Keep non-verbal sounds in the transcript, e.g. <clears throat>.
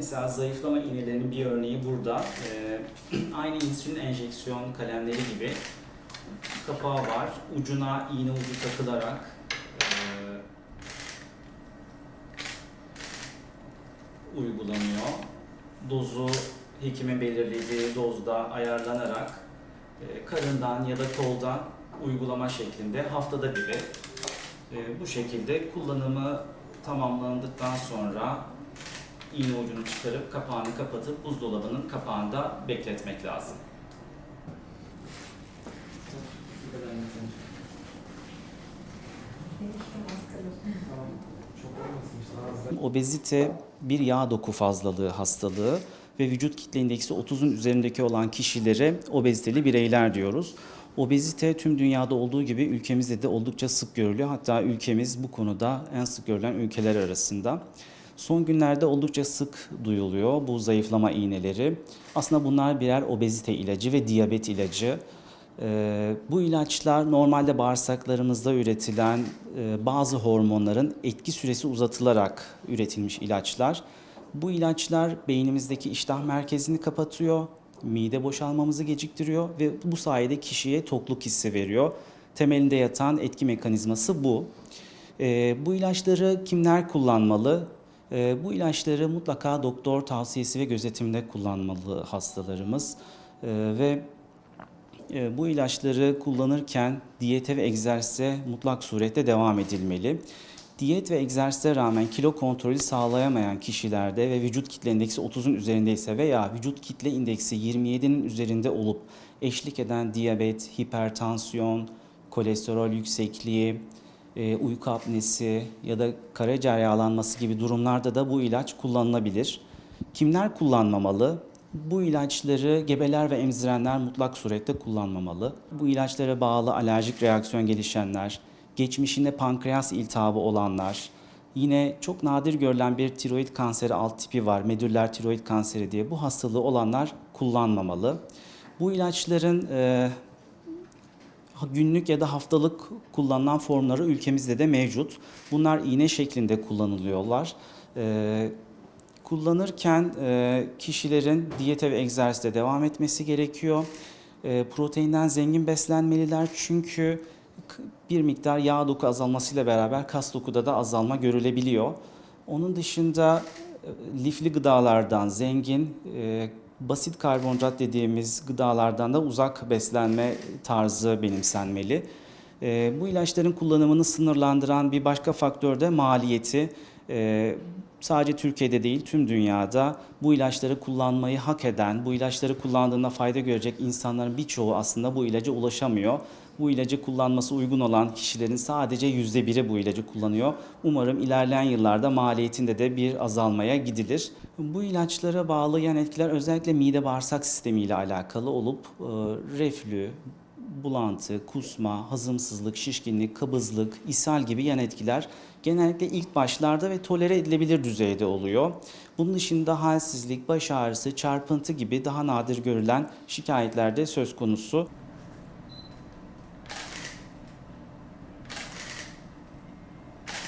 Mesela zayıflama iğnelerinin bir örneği burada. Ee, <clears throat> aynı insülin enjeksiyon kalemleri gibi kapağı var. Ucuna iğne ucu takılarak e, uygulanıyor. Dozu hekimin belirlediği dozda ayarlanarak e, karından ya da koldan uygulama şeklinde haftada biri e, bu şekilde kullanımı tamamlandıktan sonra iğne ucunu çıkarıp kapağını kapatıp buzdolabının kapağında bekletmek lazım. Obezite bir yağ doku fazlalığı hastalığı ve vücut kitle indeksi 30'un üzerindeki olan kişilere obeziteli bireyler diyoruz. Obezite tüm dünyada olduğu gibi ülkemizde de oldukça sık görülüyor. Hatta ülkemiz bu konuda en sık görülen ülkeler arasında. Son günlerde oldukça sık duyuluyor bu zayıflama iğneleri. Aslında bunlar birer obezite ilacı ve diyabet ilacı. Ee, bu ilaçlar normalde bağırsaklarımızda üretilen e, bazı hormonların etki süresi uzatılarak üretilmiş ilaçlar. Bu ilaçlar beynimizdeki iştah merkezini kapatıyor, mide boşalmamızı geciktiriyor ve bu sayede kişiye tokluk hissi veriyor. Temelinde yatan etki mekanizması bu. Ee, bu ilaçları kimler kullanmalı? Ee, bu ilaçları mutlaka doktor tavsiyesi ve gözetiminde kullanmalı hastalarımız. Ee, ve e, bu ilaçları kullanırken diyete ve egzersize mutlak surette devam edilmeli. Diyet ve egzersize rağmen kilo kontrolü sağlayamayan kişilerde ve vücut kitle indeksi 30'un üzerindeyse veya vücut kitle indeksi 27'nin üzerinde olup eşlik eden diyabet, hipertansiyon, kolesterol yüksekliği, e, uyku apnesi ya da karaciğer yağlanması gibi durumlarda da bu ilaç kullanılabilir. Kimler kullanmamalı? Bu ilaçları gebeler ve emzirenler mutlak surette kullanmamalı. Bu ilaçlara bağlı alerjik reaksiyon gelişenler, geçmişinde pankreas iltihabı olanlar, yine çok nadir görülen bir tiroid kanseri alt tipi var, medüller tiroid kanseri diye. Bu hastalığı olanlar kullanmamalı. Bu ilaçların e, günlük ya da haftalık kullanılan formları ülkemizde de mevcut. Bunlar iğne şeklinde kullanılıyorlar. E, kullanırken e, kişilerin diyete ve egzersize devam etmesi gerekiyor. E, proteinden zengin beslenmeliler çünkü bir miktar yağ doku azalmasıyla beraber kas dokuda da azalma görülebiliyor. Onun dışında e, lifli gıdalardan zengin, e, basit karbonhidrat dediğimiz gıdalardan da uzak beslenme tarzı benimsenmeli. E, bu ilaçların kullanımını sınırlandıran bir başka faktör de maliyeti. Sadece Türkiye'de değil tüm dünyada bu ilaçları kullanmayı hak eden, bu ilaçları kullandığında fayda görecek insanların birçoğu aslında bu ilaca ulaşamıyor. Bu ilacı kullanması uygun olan kişilerin sadece yüzde biri bu ilacı kullanıyor. Umarım ilerleyen yıllarda maliyetinde de bir azalmaya gidilir. Bu ilaçlara bağlı yan etkiler özellikle mide bağırsak sistemi ile alakalı olup e, reflü, bulantı, kusma, hazımsızlık, şişkinlik, kabızlık, ishal gibi yan etkiler genellikle ilk başlarda ve tolere edilebilir düzeyde oluyor. Bunun dışında halsizlik, baş ağrısı, çarpıntı gibi daha nadir görülen şikayetler de söz konusu.